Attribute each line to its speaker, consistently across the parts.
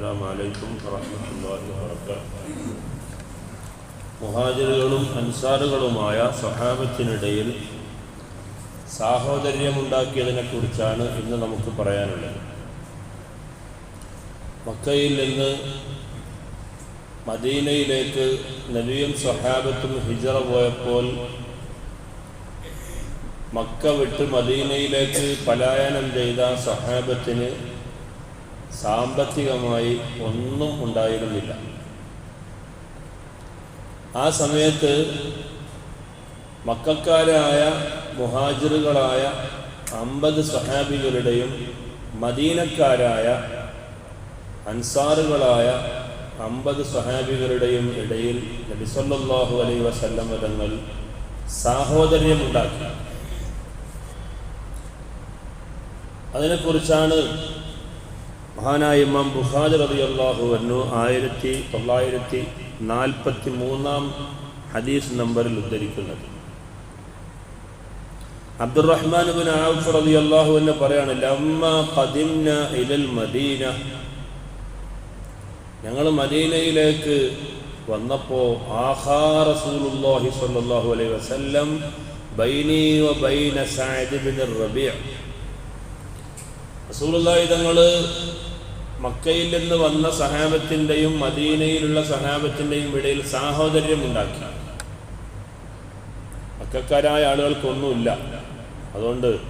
Speaker 1: അസ്സാം വലൈക്കും വറഹമത്തല്ലാഹി വാബർക്കാത്തു മുഹാജറുകളും അൻസാറുകളുമായ സഹാബത്തിനിടയിൽ സാഹോദര്യമുണ്ടാക്കിയതിനെക്കുറിച്ചാണ് ഇന്ന് നമുക്ക് പറയാനുള്ളത്. മക്കയിൽ നിന്ന് മദീനയിലേക്ക് നബിയും സ്വഹാബത്തും ഹിജറ പോയപ്പോൾ മക്ക വിട്ട് മദീനയിലേക്ക് പലായനം ചെയ്ത സ്വഹാബത്തിന് സാമ്പത്തികമായി ഒന്നും ഉണ്ടായിരുന്നില്ല. ആ സമയത്ത് മക്കാരായ മുഹാജിറുകളായ അമ്പത് സഹാബികളുടെയും മദീനക്കാരായ അൻസാറുകളായ അമ്പത് സഹാബികളുടെയും ഇടയിൽ നബിസല്ലാഹു അലൈ വസല്ലം തങ്ങൾ സാഹോദര്യമുണ്ടാക്കി. അതിനെക്കുറിച്ചാണ് മഹാനായ ഇമാം ബുഖാദ് റളിയല്ലാഹു അള്ളാഹു അന്നു ആയിരത്തി തൊള്ളായിരത്തി നാൽപ്പത്തി മൂന്നാം ഹദീസ് നമ്പറിൽ ഉദ്ധരിക്കുന്നത്. അബ്ദുറഹ്മാൻ ബിൻ ഔഫ് റളിയല്ലാഹു അള്ളാഹു എന്ന് പറയാണ് ലമ്മ ഖദിംന ഇലൽ മദീന. ഞങ്ങൾ മദീനയിലേക്ക് വന്നപ്പോൾ ആഹാ റസൂലുള്ളാഹി സ്വല്ലല്ലാഹു അലൈഹി വസല്ലം ബൈനി വ ബൈന സഅദ് ബിൻ റബീഅ റസൂലുള്ളാഹി തങ്ങൾ മക്കയിൽ നിന്ന് വന്ന സഹാബത്തിന്റെയും മദീനയിലുള്ള സഹാബത്തിന്റെയും ഇടയിൽ സാഹോദര്യം ഉണ്ടാക്കി. മക്കാരായ ആളുകൾക്കൊന്നുമില്ല. അതുകൊണ്ട്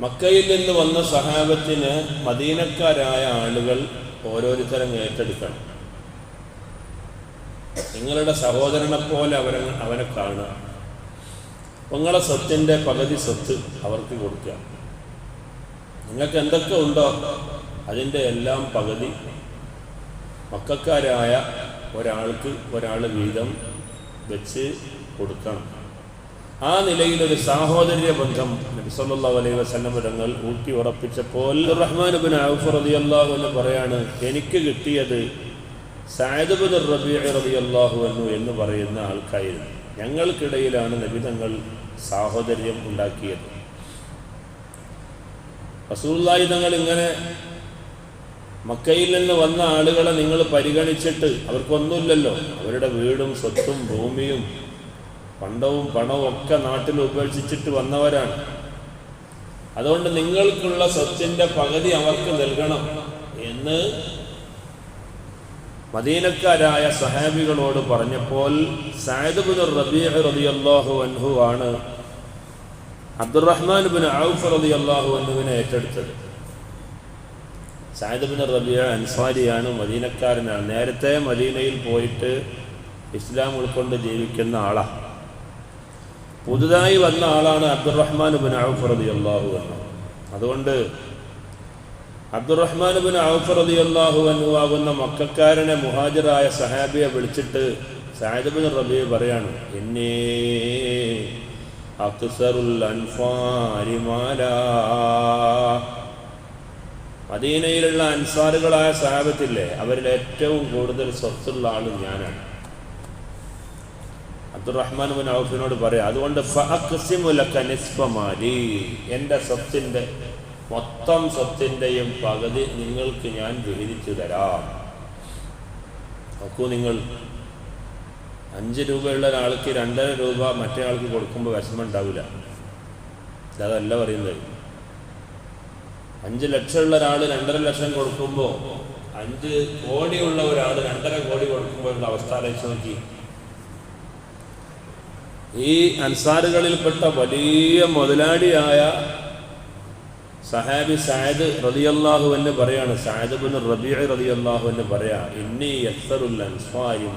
Speaker 1: മക്കയിൽ നിന്ന് വന്ന സഹാബത്തിന് മദീനക്കാരായ ആളുകൾ ഓരോരുത്തരും ഏറ്റെടുക്കണം. നിങ്ങളുടെ സഹോദരനെ പോലെ അവരെ അവനെ കാണുക. നിങ്ങളെ സ്വത്തിന്റെ പകുതി സ്വത്ത് അവർക്ക് കൊടുക്കുക. നിങ്ങൾക്ക് എന്തൊക്കെ ഉണ്ടോ അതിന്റെ എല്ലാം പകുതി. മക്കാരായ ഒരാൾക്ക് ഒരാൾ വീതം വെച്ച് കൊടുക്കണം. ആ നിലയിലൊരു സാഹോദര്യ ബന്ധം നബിസല്ലാ അലൈഹി വസല്ലം തങ്ങൾ ഊട്ടി ഉറപ്പിച്ചപ്പോൾ റഹ്മാൻ ബിൻ ഔഫ് അള്ളാഹു എന്ന് പറയാണ് എനിക്ക് കിട്ടിയത് സഅദ് റബി റബി അള്ളാഹു എന്നു എന്ന് പറയുന്ന ആൾക്കായിരുന്നു ഞങ്ങൾക്കിടയിലാണ് നബി തങ്ങൾ സാഹോദര്യം ഉണ്ടാക്കിയത്. റസൂല്ലായി തങ്ങൾ ഇങ്ങനെ മക്കയിൽ നിന്ന് വന്ന ആളുകളെ നിങ്ങൾ പരിഗണിച്ചിട്ട് അവർക്കൊന്നുമില്ലല്ലോ. അവരുടെ വീടും സ്വത്തും ഭൂമിയും പണ്ടവും പണവും ഒക്കെ നാട്ടിൽ ഉപേക്ഷിച്ചിട്ട് വന്നവരാണ്. അതുകൊണ്ട് നിങ്ങൾക്കുള്ള സ്വത്തിന്റെ പകുതി അവർക്ക് നൽകണം എന്ന് മദീനക്കാരായ സഹാബികളോട് പറഞ്ഞപ്പോൾ സായദ് റളിയല്ലാഹു അൻഹു ആണ് അബ്ദുറഹ്മാൻ ഔഫ് റതി അള്ളാഹു എന്നുവിനെ ഏറ്റെടുത്തത്. സായദ് റബിയ അൻസാരിയാണ് മദീനക്കാരനാണ്. നേരത്തെ മദീനയിൽ പോയിട്ട് ഇസ്ലാം ഉൾക്കൊണ്ട് ജീവിക്കുന്ന ആളാണ് പുതുതായി വന്ന ആളാണ് അബ്ദുറഹ്മാൻ ബിൻ ഔഫ് റതി അള്ളാഹു എന്ന് അതുകൊണ്ട് അബ്ദുറഹ്മാൻ ബിൻ ഔഫ് റതി അള്ളാഹു എന്നുവാകുന്ന മക്കാരനെ മുഹാജിറായ സഹാബിയെ വിളിച്ചിട്ട് സായിദ് ബിൻ റബിയെ പറയാണ് എന്നേ മദീനയിലുള്ള അൻസാറുകളായ സാഹബത്തില്ലേ അവരിൽ ഏറ്റവും കൂടുതൽ സ്വത്തുള്ള ആൾ ഞാനാണ്. അബ്ദുറഹ്മാൻ ബിൻ ഔഫിനോട് പറയാം അതുകൊണ്ട് എന്റെ സ്വത്തിന്റെ മൊത്തം സ്വത്തിന്റെയും പകുതി നിങ്ങൾക്ക് ഞാൻ വിഹിതിച്ചു തരാം. നോക്കൂ നിങ്ങൾ അഞ്ച് രൂപയുള്ള ഒരാൾക്ക് രണ്ടര രൂപ മറ്റേ ആൾക്ക് കൊടുക്കുമ്പോൾ വിഷമം ഉണ്ടാവില്ല അതല്ല പറയുന്നത്. അഞ്ച് ലക്ഷമുള്ള ഒരാൾ രണ്ടര ലക്ഷം കൊടുക്കുമ്പോൾ അഞ്ച് കോടിയുള്ള ഒരാൾ രണ്ടര കോടി കൊടുക്കുമ്പോഴുള്ള അവസ്ഥ ആലോചിച്ച് നോക്കി. ഈ അൻസാറുകളിൽപ്പെട്ട വലിയ മുതലാളിയായ സഹാബി സായദ് റതിയല്ലാഹു എന്ന് പറയാണ്. സായദ് ബിൻ റബീഅ റതിയല്ലാഹു എന്ന് പറയാ ഇന്നി യസ്സറുൽ അൻസാരി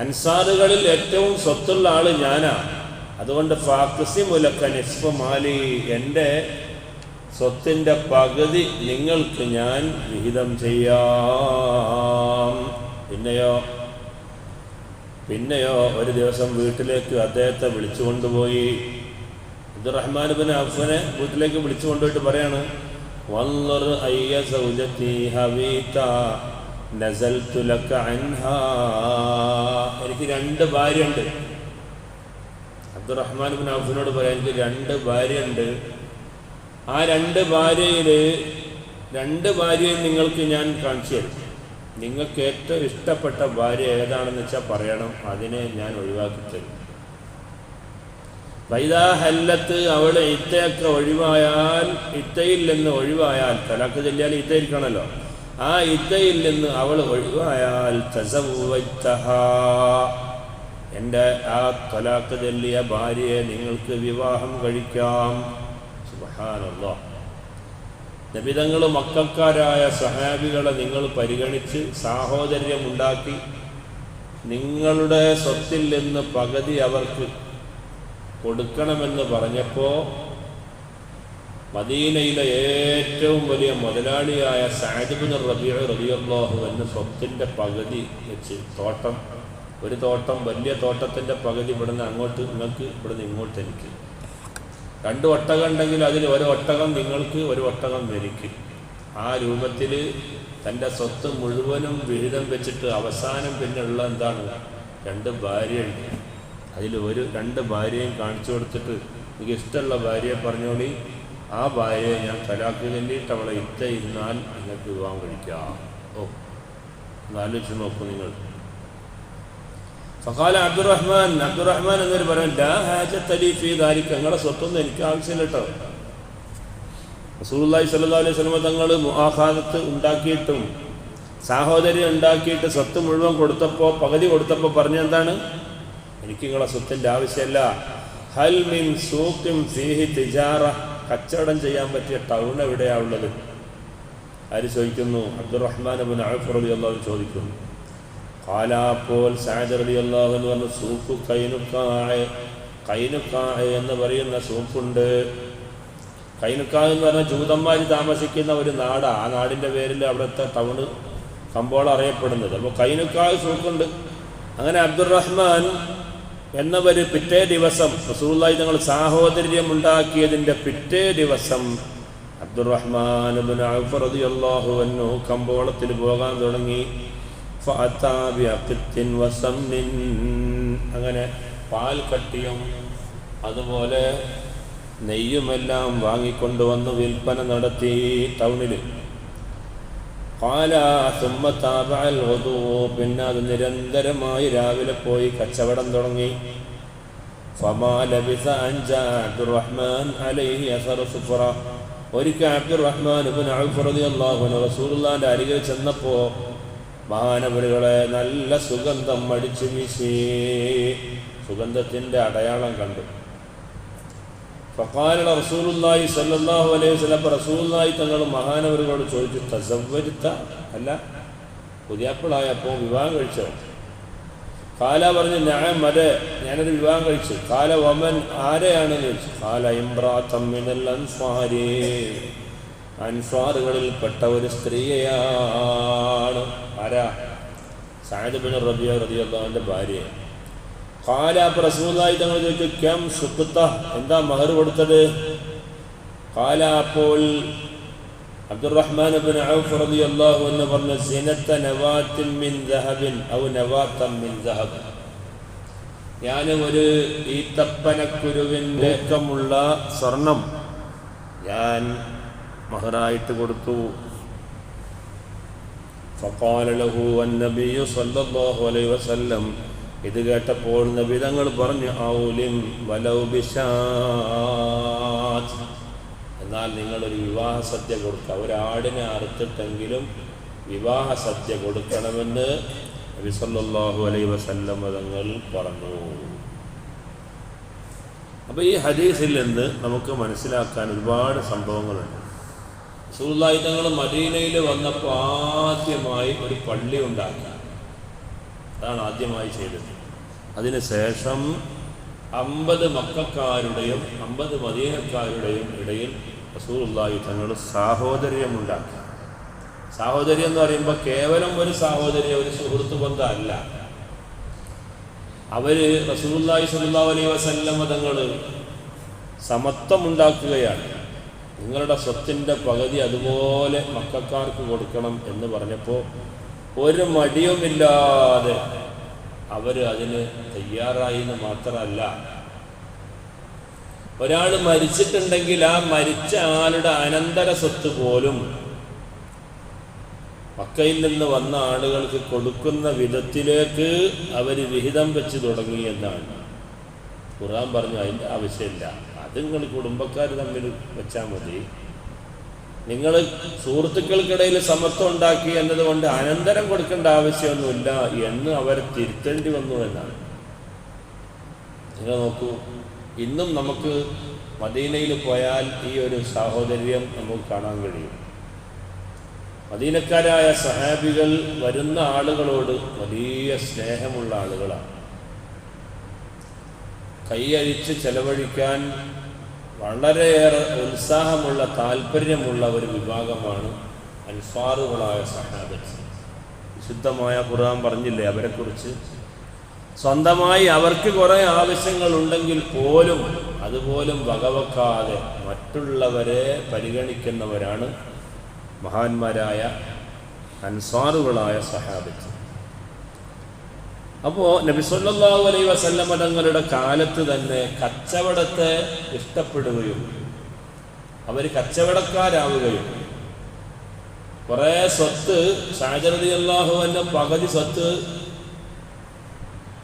Speaker 1: അൻസാറുകളിൽ ഏറ്റവും സ്വത്തുള്ള ആൾ ഞാനാ. അതുകൊണ്ട് ഫാക്സി മുലക്ക നിസ്ഫമാലി എന്റെ സ്വത്തിന്റെ പകുതി നിങ്ങൾക്ക് ഞാൻ വിഹിതം ചെയ്യാം. പിന്നെയോ പിന്നെയോ ഒരു ദിവസം വീട്ടിലേക്ക് അദ്ദേഹത്തെ വിളിച്ചു കൊണ്ടുപോയി. അബ്ദുറഹ്മാൻ ബിൻ അഫ്ഫനെ വീട്ടിലേക്ക് വിളിച്ചു കൊണ്ടുപോയിട്ട് പറയാണ് വല്ലർ അയ്യ സൗജത്തി ഹവീത. അൻഹാ. എനിക്ക് രണ്ട് ഭാര്യ ഉണ്ട് അബ്ദുറഹ്മാൻ ബിൻ അബ്ദുനോട് പറയാം എനിക്ക് രണ്ട് ഭാര്യയുണ്ട്. ആ രണ്ട് ഭാര്യയിൽ രണ്ട് ഭാര്യയും നിങ്ങൾക്ക് ഞാൻ കാണിച്ചു തരും. നിങ്ങൾക്ക് ഏറ്റവും ഇഷ്ടപ്പെട്ട ഭാര്യ ഏതാണെന്ന് വെച്ചാൽ പറയണം അതിനെ ഞാൻ ഒഴിവാക്കി തരും. വൈദാ ഹല്ലത്ത് അവൾ ഇത്തയൊക്കെ ഒഴിവായാൽ ഇത്തയിൽ നിന്ന് ഒഴിവായാൽ തലാക്ക് ചെല്ലിയാൽ ഇത്ത ഇരിക്കണമല്ലോ ആ ഇദ്ദയിൽ നിന്ന് അവൾ ഒഴിവായാൽ. എന്റെ ആ തൊലാക്ക് ചൊല്ലിയ ഭാര്യയെ നിങ്ങൾക്ക് വിവാഹം കഴിക്കാം സുബ്ഹാനല്ലാഹ് നബിതങ്ങൾ മക്കൾക്കാരായ സഹാബികളെ നിങ്ങൾ പരിഗണിച്ച് സാഹോദര്യമുണ്ടാക്കി നിങ്ങളുടെ സ്വത്തിൽ നിന്ന് പകുതി അവർക്ക് കൊടുക്കണമെന്ന് പറഞ്ഞപ്പോൾ മദീനയിലെ ഏറ്റവും വലിയ മുതലാളിയായ സാദിബിൻ റബിയ റബിയല്ലാഹു എന്ന സ്വത്തിന്റെ പകുതി വെച്ച് തോട്ടം. ഒരു തോട്ടം വലിയ തോട്ടത്തിന്റെ പകുതി ഇവിടുന്ന് അങ്ങോട്ട് നിങ്ങൾക്ക് ഇവിടുന്ന് ഇങ്ങോട്ട് എനിക്ക്. രണ്ട് ഒട്ടകം ഉണ്ടെങ്കിൽ അതിൽ ഒരു ഒട്ടകം നിങ്ങൾക്ക് ഒരു ഒട്ടകം എനിക്ക്. ആ രൂപത്തിൽ തന്റെ സ്വത്ത് മുഴുവനും വിഹിതം വെച്ചിട്ട് അവസാനം പിന്നെ ഉള്ള എന്താണ്? രണ്ട് ഭാര്യയുണ്ട്. അതിൽ ഒരു രണ്ട് ഭാര്യയും കാണിച്ചു കൊടുത്തിട്ട് എനിക്ക് ഇഷ്ടമുള്ള ഭാര്യയെ പറഞ്ഞോളി. ആ ഭാര്യയെ ഞാൻ തലാക്ക് ചെല്ലിയിട്ട് അവളെ ഇത്ത ഇരുന്നാൽ നിങ്ങൾക്ക് വിവാഹം കഴിക്കാം. ഓ ആലോചിച്ച് നോക്കൂ നിങ്ങൾ. ഫഖാല അബ്ദുറഹ്മാൻ അബ്ദുറഹ്മാൻ എന്നൊരു പറയാൻ ലാ ഹാജത്ത് അലി ഫീ ദാലിക. നിങ്ങളുടെ സ്വത്തൊന്നും എനിക്ക് ആവശ്യമില്ല കേട്ടോ റസൂലുള്ളാഹി സല്ലാ അലൈഹി വസല്ലം തങ്ങൾ മുആഖാദത്ത് ഉണ്ടാക്കിയിട്ടും സാഹോദര്യം ഉണ്ടാക്കിയിട്ട് സ്വത്ത് മുഴുവൻ കൊടുത്തപ്പോൾ പകുതി കൊടുത്തപ്പോൾ പറഞ്ഞെന്താണ് എനിക്ക് നിങ്ങളെ സ്വത്തിന്റെ ആവശ്യമല്ല. ഹൽ മിൻ സൂഖിം ഫീഹി തിജാറ. കച്ചവടം ചെയ്യാൻ പറ്റിയ ടൗൺ എവിടെയാ ഉള്ളത്? ആര് ചോദിക്കുന്നു? അബ്ദുറഹ്മാൻ അബുൻ അഴഫ് റളിയല്ലാഹു അള്ളാഹു ചോദിക്കുന്നു. ഖാല അപ്പോൾ സഅദ് റളിയല്ലാഹു എന്ന് പറഞ്ഞ സൂഖു കൈനുക്കായ കൈനുക്കായ എന്ന് പറയുന്ന സൂപ്പുണ്ട്. കൈനുക്കായ എന്ന് പറഞ്ഞ ജൂതന്മാർ താമസിക്കുന്ന ഒരു നാടാ. ആ നാടിന്റെ പേരിൽ അവിടുത്തെ ടൗൺ കമ്പോളം അറിയപ്പെടുന്നത്. അപ്പോൾ കൈനുക്കായ സൂഖുണ്ട് അങ്ങനെ അബ്ദുറഹ്മാൻ എന്നവർ പിറ്റേ ദിവസം റസൂള്ളി തങ്ങൾ സാഹോദര്യം ഉണ്ടാക്കിയതിന്റെ പിറ്റേ ദിവസം അബ്ദുറഹ്മാൻ കമ്പോളത്തിൽ പോകാൻ തുടങ്ങി. അങ്ങനെ പാൽ കട്ടിയും അതുപോലെ നെയ്യുമെല്ലാം വാങ്ങിക്കൊണ്ടുവന്ന് വിൽപ്പന നടത്തി ടൗണിൽ കാല തുമ്മത്താപൽ പിന്നെ അത് നിരന്തരമായി രാവിലെ പോയി കച്ചവടം തുടങ്ങി. ഫമാലബിസ അഞ്ച അബ്ദുറഹ്മാൻ അലൈഹി ഒരിക്കൽ അബ്ദുറഹ്മാൻ ഇബിൻ അരികിൽ ചെന്നപ്പോൾ മഹാനവരുകളെ നല്ല സുഗന്ധം അടിച്ചു വീശി. സുഗന്ധത്തിന്റെ അടയാളം കണ്ടു. ഫഖാല റസൂലുള്ളാഹി സല്ലാഹു അലൈഹി വസല്ലം റസൂലുള്ളാഹി തങ്ങൾ മഹാനവരുകളോട് ചോദിച്ചു തസവരുത്ത അല്ല പുതിയാപ്പിളായപ്പോൾ വിവാഹം കഴിച്ചോ? കാല പറഞ്ഞു ഞാൻ മതെ ഞാനൊരു വിവാഹം കഴിച്ചു. കാല വമൻ ആരെയാണ് ചോദിച്ചു. കാല ഇമ്രാത്തമ്മിനൽ അൻസ്വാറുകളിൽ പെട്ട ഒരു സ്ത്രീയാണ് ആരാ? സായദ് ബിൻ റബിയ റബിയല്ലാവിന്റെ ഭാര്യ. കാല അപ്പൊ റസൂലായി തങ്ങൾ ചോദിച്ചു ക്യം സുക്കുത്ത എന്താ മഹർ കൊടുത്തത് കാല അപ്പോൾ അബ്ദുറഹ്മാൻ ബിൻ ഔഫ് റളിയല്ലാഹു അൻഹു പറഞ്ഞു സിനത്ത നവാത്തിൻ മിൻ ദഹബിൻ ഔ നവാത്തൻ മിൻ ദഹബ് ഞാൻ ഒരു ഈത്തപ്പനക്കുരുവിൻ്റെ ക്കമുള്ള സ്വർണം ഞാൻ മഹറായിട്ട് കൊടുത്തു فقال له النبي صلى الله عليه وسلم ഇത് കേട്ടപ്പോൾ നബിതങ്ങൾ പറഞ്ഞു ഔലിം വലൗ ബിശാത്ത് എന്നാൽ നിങ്ങളൊരു വിവാഹ സദ്യ കൊടുക്കുക. ഒരാടിനെ അറുത്തിട്ടെങ്കിലും വിവാഹ സദ്യ കൊടുക്കണമെന്ന് നബി സല്ലല്ലാഹു അലൈഹി വസല്ലം തങ്ങൾ പറഞ്ഞു. അപ്പോൾ ഈ ഹദീസിൽ നിന്ന് നമുക്ക് മനസ്സിലാക്കാൻ ഒരുപാട് സംഭവങ്ങളുണ്ട്. റസൂലുള്ളാഹി തങ്ങൾ മദീനയിൽ വന്നപ്പോൾ ആദ്യമായി ഒരു പള്ളി ഉണ്ടാക്കി അതാണ് ആദ്യമായി ചെയ്തത്. അതിനുശേഷം അമ്പത് മക്കാരുടെയും അമ്പത് മദീനക്കാരുടെയും ഇടയിൽ റസൂലുള്ളാഹി തങ്ങൾ സാഹോദര്യമുണ്ടാക്കി. സാഹോദര്യം എന്ന് പറയുമ്പോൾ കേവലം ഒരു സാഹോദര്യം ഒരു സുഹൃത്ത് ബന്ധമല്ല അവർ റസൂലുള്ളാഹി സ്വല്ലല്ലാഹു അലൈഹി വസല്ലമ തങ്ങൾ സമത്വമുണ്ടാക്കുകയാണ്. നിങ്ങളുടെ സ്വത്തിന്റെ പകുതി അതുപോലെ മക്കാർക്ക് കൊടുക്കണം എന്ന് പറഞ്ഞപ്പോൾ ഒരു മടിയുമില്ലാതെ അവർ അതിന് തയ്യാറായി എന്ന് മാത്രമല്ല. ഒരാൾ മരിച്ചിട്ടുണ്ടെങ്കിൽ ആ മരിച്ച ആളുടെ അനന്തര സ്വത്ത് പോലും മക്കയിൽ നിന്ന് വന്ന ആളുകൾക്ക് കൊടുക്കുന്ന വിധത്തിലേക്ക് അവർ വിഹിതം വെച്ച് തുടങ്ങി എന്നാണ്. ഖുറാൻ പറഞ്ഞു അതിന്റെ ആവശ്യമില്ല. അത് നിങ്ങൾ കുടുംബക്കാർ തമ്മിൽ വെച്ചാൽ മതി. നിങ്ങൾ സുഹൃത്തുക്കൾക്കിടയിൽ സമത്വം ഉണ്ടാക്കി എന്നതുകൊണ്ട് അനന്തരം കൊടുക്കേണ്ട ആവശ്യമൊന്നുമില്ല എന്ന് അവർ തിരുത്തേണ്ടി വന്നു എന്നാണ്. നിങ്ങൾ നോക്കൂ ഇന്നും നമുക്ക് മദീനയിൽ പോയാൽ ഈ ഒരു സാഹോദര്യം നമുക്ക് കാണാൻ കഴിയും. മദീനക്കാരായ സഹാബികൾ വരുന്ന ആളുകളോട് വലിയ സ്നേഹമുള്ള ആളുകളാണ്. കൈയഴിച്ച് ചെലവഴിക്കാൻ വളരെയേറെ ഉത്സാഹമുള്ള താല്പര്യമുള്ള ഒരു വിഭാഗമാണ് അൻസാറുകളായ സഹാബത്ത്. വിശുദ്ധമായ ഖുർആൻ പറഞ്ഞില്ലേ അവരെക്കുറിച്ച്? സ്വന്തമായി അവർക്ക് കുറേ ആവശ്യങ്ങളുണ്ടെങ്കിൽ പോലും അതുപോലും വകവെക്കാതെ മറ്റുള്ളവരെ പരിഗണിക്കുന്നവരാണ് മഹാന്മാരായ അൻസാറുകളായ സഹാബത്ത്. അപ്പോൾ നബിസ്വല്ലാഹു അലൈ വസല്ലമടങ്ങളുടെ കാലത്ത് തന്നെ കച്ചവടത്തെ ഇഷ്ടപ്പെടുകയും അവർ കച്ചവടക്കാരാവുകയും കുറേ സ്വത്ത് ഷാജറതി അള്ളാഹു പകുതി സ്വത്ത്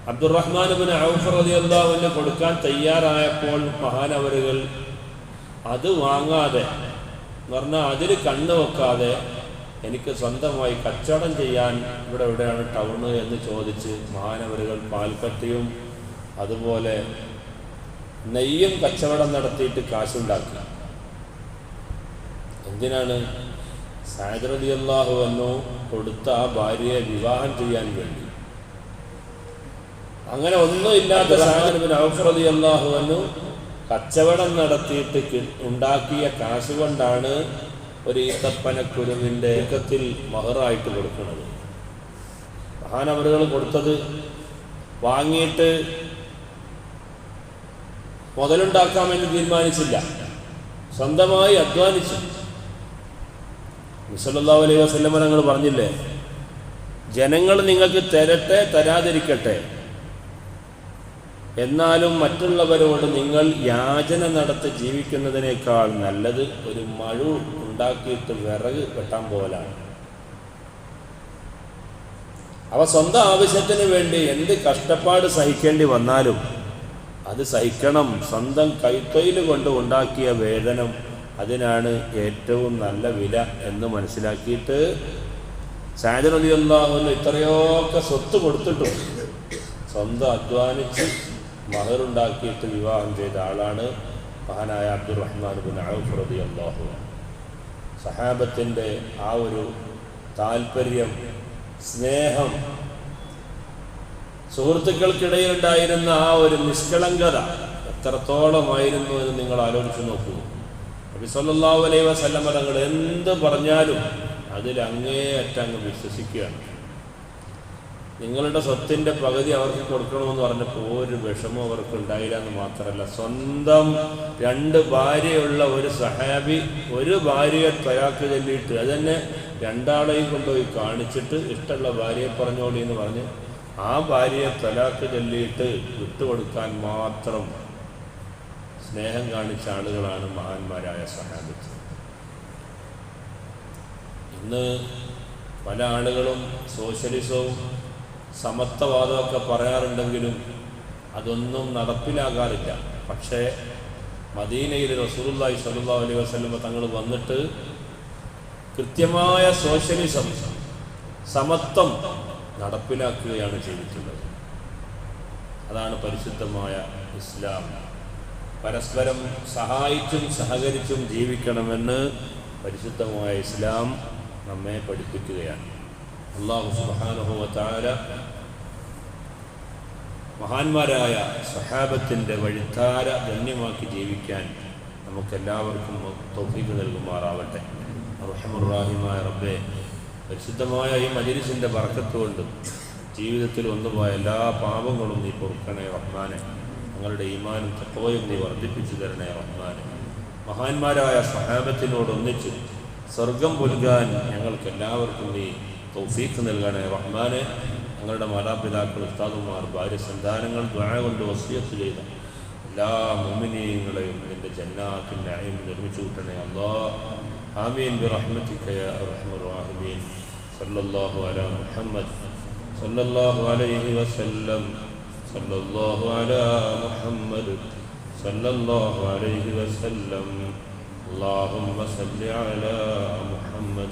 Speaker 1: അബ്ദുറഹ്മാൻ ബിൻ ഔഫ് റതി അള്ളാഹുവിന് കൊടുക്കാൻ തയ്യാറായപ്പോൾ മഹാനവരുകൾ അത് വാങ്ങാതെ എന്ന് പറഞ്ഞാൽ അതിൽ കണ്ണു വെക്കാതെ എനിക്ക് സ്വന്തമായി കച്ചവടം ചെയ്യാൻ ഇവിടെ എവിടെയാണ് ടൗണ് എന്ന് ചോദിച്ച് മഹാനവരുകൾ പാൽക്കട്ടിയും അതുപോലെ നെയ്യും കച്ചവടം നടത്തിയിട്ട് കാശുണ്ടാക്കി. എന്തിനാണ്? സായദ്രതി അള്ളാഹു എന്നോ കൊടുത്ത ആ ഭാര്യയെ വിവാഹം ചെയ്യാൻ വേണ്ടി. അങ്ങനെ ഒന്നുമില്ലാത്ത ഇല്ലാത്ത ഔഫറതി അള്ളാഹു എന്നു കച്ചവടം നടത്തിയിട്ട് ഉണ്ടാക്കിയ കാശ് കൊണ്ടാണ് ഒരു ഈത്തപ്പനക്കുരുവിന്റെ ഏക്കത്തിൽ മഹറായിട്ട് കൊടുക്കുന്നത്. മഹാനവറുകൾ കൊടുത്തത് വാങ്ങിയിട്ട് മുതലുണ്ടാക്കാമെന്ന് തീരുമാനിച്ചില്ല. സ്വന്തമായി അധ്വാനിച്ചു. മുസല്ലാ അലൈഹി വസല്ലമ ഞങ്ങൾ പറഞ്ഞില്ലേ ജനങ്ങൾ നിങ്ങൾക്ക് തരട്ടെ തരാതിരിക്കട്ടെ. എന്നാലും മറ്റുള്ളവരോട് നിങ്ങൾ യാചന നടത്തി ജീവിക്കുന്നതിനേക്കാൾ നല്ലത് ഒരു മഴു ഉണ്ടാക്കിയിട്ട് വിറക് വെട്ടാൻ പോലാണ് അവ സ്വന്തം ആവശ്യത്തിന് വേണ്ടി എന്ത് കഷ്ടപ്പാട് സഹിക്കേണ്ടി വന്നാലും അത് സഹിക്കണം. സ്വന്തം കൈത്തൊയിൽ കൊണ്ട് ഉണ്ടാക്കിയ വേതനം അതിനാണ് ഏറ്റവും നല്ല വില എന്ന് മനസ്സിലാക്കിയിട്ട് അള്ളാഹുന് ഇത്രയൊക്കെ സ്വത്ത് കൊടുത്തിട്ടും സ്വന്തം അധ്വാനിച്ച് മഹറുണ്ടാക്കിയിട്ട് വിവാഹം ചെയ്ത ആളാണ് മഹാനായ അബ്ദുറഹ്മാൻ ബിൻ ഔഫ് സഹാബത്തിന്റെ ആ ഒരു താല്പര്യം സ്നേഹം സുഹൃത്തുക്കൾക്കിടയിലുണ്ടായിരുന്ന ആ ഒരു നിഷ്കളങ്കത എത്രത്തോളമായിരുന്നു എന്ന് നിങ്ങൾ ആലോചിച്ച് നോക്കൂ. നബി സല്ലല്ലാഹു അലൈഹി വസല്ലം തങ്ങൾ എന്ത് പറഞ്ഞാലും അതിൽ അങ്ങേയറ്റം അങ്ങ് വിശ്വസിക്കുകയാണ്. നിങ്ങളുടെ സ്വത്തിന്റെ പകുതി അവർക്ക് കൊടുക്കണമെന്ന് പറഞ്ഞപ്പോൾ ഒരു വിഷമം അവർക്ക് ഉണ്ടായില്ല എന്ന് മാത്രമല്ല. സ്വന്തം രണ്ട് ഭാര്യയുള്ള ഒരു സഹാബി ഒരു ഭാര്യയെ തയ്യാക്ക് ചൊല്ലിയിട്ട് അതന്നെ തന്നെ രണ്ടാളെയും കൊണ്ടുപോയി കാണിച്ചിട്ട് ഇഷ്ടമുള്ള ഭാര്യയെ പറഞ്ഞോളി എന്ന് പറഞ്ഞ് ആ ഭാര്യയെ തലാക്ക് ചൊല്ലിയിട്ട് വിട്ടുകൊടുക്കാൻ മാത്രം സ്നേഹം കാണിച്ച ആളുകളാണ് മഹാന്മാരായ സഹാബിത്ത് ഇന്ന് പല ആളുകളും സോഷ്യലിസവും സമത്വവാദമൊക്കെ പറയാറുണ്ടെങ്കിലും അതൊന്നും നടപ്പിലാകാറില്ല. പക്ഷേ മദീനയിൽ റസൂലുള്ളാഹി സ്വല്ലല്ലാഹു അലൈഹി വസല്ലമ തങ്ങൾ വന്നിട്ട് കൃത്യമായ സോഷ്യലിസം സമത്വം നടപ്പിലാക്കുകയാണ് ചെയ്തിട്ടുള്ളത്. അതാണ് പരിശുദ്ധമായ ഇസ്ലാം. പരസ്പരം സഹായിച്ചും സഹകരിച്ചും ജീവിക്കണമെന്ന് പരിശുദ്ധമായ ഇസ്ലാം നമ്മെ പഠിപ്പിക്കുകയാണ്. അള്ളാഹു സുബാനുഭവത്താര മഹാന്മാരായ സഹാബത്തിന്റെ വഴിത്താര ധന്യമാക്കി ജീവിക്കാൻ നമുക്കെല്ലാവർക്കും തൊഫീക്ക് നൽകുമാറാവട്ടെ. റഹമുറാഹിമായ റബ്ബെ പരിശുദ്ധമായ ഈ മജിരിസിന്റെ ബർക്കത്ത് ജീവിതത്തിൽ ഒന്നുപോയ എല്ലാ പാപങ്ങളും നീ പൊറുക്കണേ റഹ്മാനെ. ഞങ്ങളുടെ ഈമാനും തക്കോയും നീ വർദ്ധിപ്പിച്ചു തരണേ റഹ്മാനെ. മഹാന്മാരായ സഹാബത്തിനോടൊന്നിച്ച് സ്വർഗം പുൽകാൻ ഞങ്ങൾക്ക് എല്ലാവർക്കും നീ തൗഫീഖ് നൽകണേ റഹ്മാനെ ഞങ്ങളുടെ മാതാപിതാക്കൾ ഉസ്താദുമാർ ഭാര്യ സന്താനങ്ങൾ ദ്വാഴ കൊണ്ട് വസിയത്ത് ചെയ്ത എല്ലാ മുമിനീയങ്ങളെയും നിന്റെ ജന്നാത്തിൻ്റെ അയം നിർമ്മിച്ചു കിട്ടണേ അല്ലാ ആമീൻ ബിറഹ്മത്തിക യാ അർഹമർ റാഹിമീൻ صلى الله على محمد صلى الله عليه وسلم صلى الله على محمد صلى الله عليه وسلم اللهم صل على محمد